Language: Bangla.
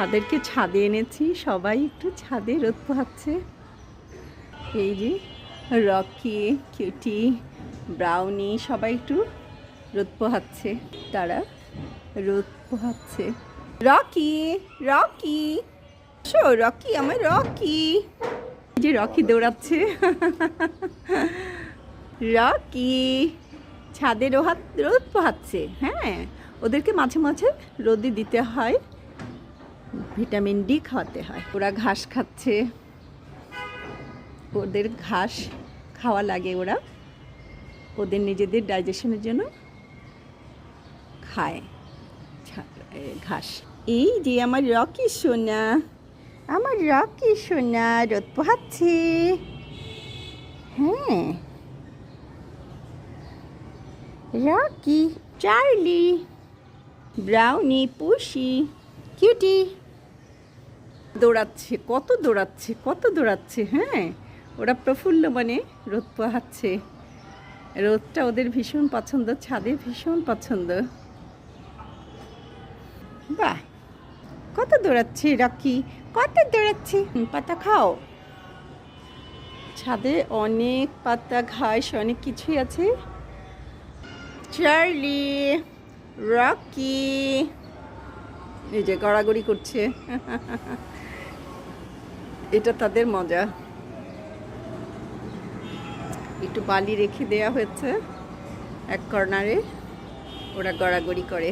তাদেরকে ছাদে এনেছি। সবাই একটু ছাদে রোদ পোহাচ্ছে। এই যে, রকি, কিউটি, ব্রাউনি, সবাই একটু রোদ পোহাচ্ছে। তারা রোদ পোহাচ্ছে। রকি রকি শো রকি, আমার রকি। যে রকি দৌড়াচ্ছে। রকি, ছাদে রোহাত, রোদ পোহাচ্ছে। হ্যাঁ ওদেরকে মাঝে মাঝে রোদে দিতে হয়। ভিটামিন ডি খাওয়াতে হয়। ওরা ঘাস খাচ্ছে। ওদের ঘাস খাওয়া লাগে ওরা। ওদের নিজেদের ডাইজেশনের জন্য খায়। ঘাস। এই যে আমার রকি সোনা, আমার রকি সোনা, রোদ পোহাচ্ছে। হ্যাঁ। Rocky, Charlie, Brownie, Pushi, Cutie. দৌড়াচ্ছে, কত দৌড়াচ্ছে কত দৌড়াচ্ছে হ্যাঁ? ওরা প্রফুল্ল মানে রোদ পোহাচ্ছে। রোদটা ওদের ভীষণ পছন্দ, ছাদে ভীষণ পছন্দ। বাহ! কত দৌড়াচ্ছে রকি? কত দৌড়াচ্ছে? পাতা খাও। ছাদে অনেক পাতা, ঘাস, অনেক কিছুই আছে। Charlie, Rocky! এই যে গড়াগড়ি করছে। এটা তাদের মজা। একটু বালি রেখে দেয়া হয়েছে এক কর্নারে ওরা গড়াগড়ি করে।